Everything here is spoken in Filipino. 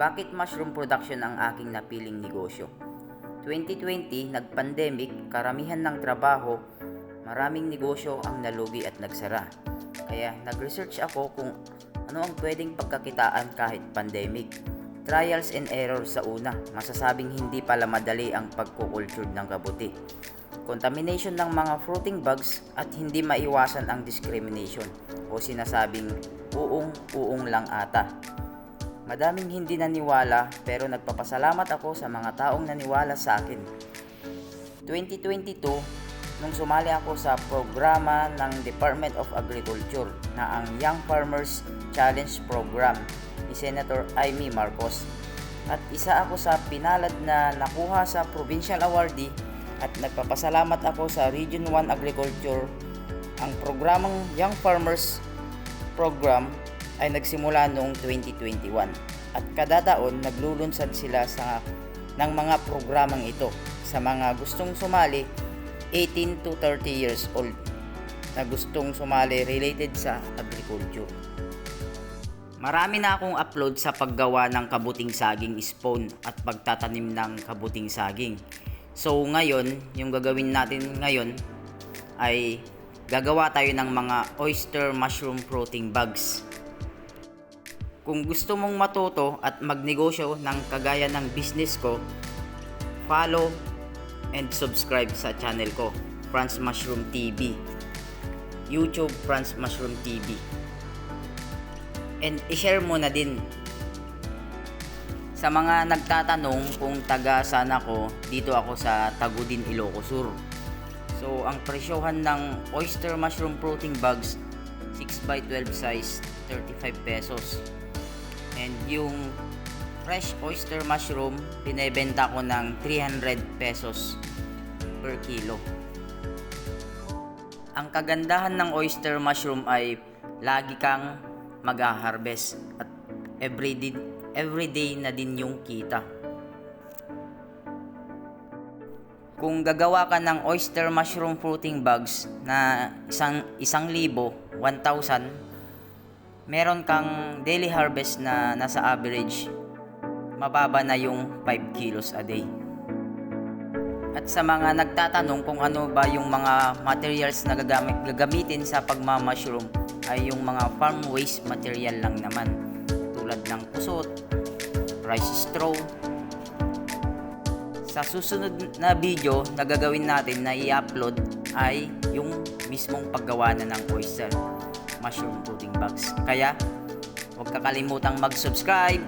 Bakit mushroom production ang aking napiling negosyo? 2020, nag-pandemic, karamihan ng trabaho, maraming negosyo ang nalugi at nagsara. Kaya nag-research ako kung ano ang pwedeng pagkakitaan kahit pandemic. Trials and errors sa una, masasabing hindi pala madali ang pagkukultured ng kabuti. Contamination ng mga fruiting bugs at hindi maiwasan ang discrimination o sinasabing uong-uong lang ata. Madaming hindi naniwala pero nagpapasalamat ako sa mga taong naniwala sa akin. 2022, nung sumali ako sa programa ng Department of Agriculture na ang Young Farmers Challenge Program ni Senator Amy Marcos. At isa ako sa pinalad na nakuha sa Provincial Awardee at nagpapasalamat ako sa Region 1 Agriculture. Ang programang Young Farmers Program ay nagsimula noong 2021 at kadataon naglulunsad sila sa ng mga programang ito sa mga gustong sumali 18 to 30 years old na gustong sumali related sa agriculture. Marami na akong upload sa paggawa ng kabuting saging spawn at pagtatanim ng kabuting saging. So ngayon, yung gagawin natin ngayon ay gagawa tayo ng mga oyster mushroom protein bags. Kung gusto mong matuto at magnegosyo ng kagaya ng business ko, follow and subscribe sa channel ko, Franz Mushroom TV. YouTube Franz Mushroom TV. And i-share mo na din sa mga nagtatanong kung taga saan ako, dito ako sa Tagudin, Ilocos Sur. So, ang presyohan ng oyster mushroom protein bags 6x12 size 35 pesos. And yung fresh oyster mushroom, binebenta ko ng 300 pesos per kilo. Ang kagandahan ng oyster mushroom ay lagi kang mag-harvest at everyday, everyday na din yung kita. Kung gagawa ka ng oyster mushroom fruiting bags na isang, isang libo, 1,000, meron kang daily harvest na nasa average mababa na yung 5 kilos a day. At sa mga nagtatanong kung ano ba yung mga materials na gagamit, gagamitin sa pagmamashroom ay yung mga farm waste material lang naman tulad ng pusot, rice straw. Sa susunod na video na gagawin natin na i-upload ay yung mismong paggawa na ng oyster mushroom pudding bags. Kaya huwag kakalimutang mag-subscribe,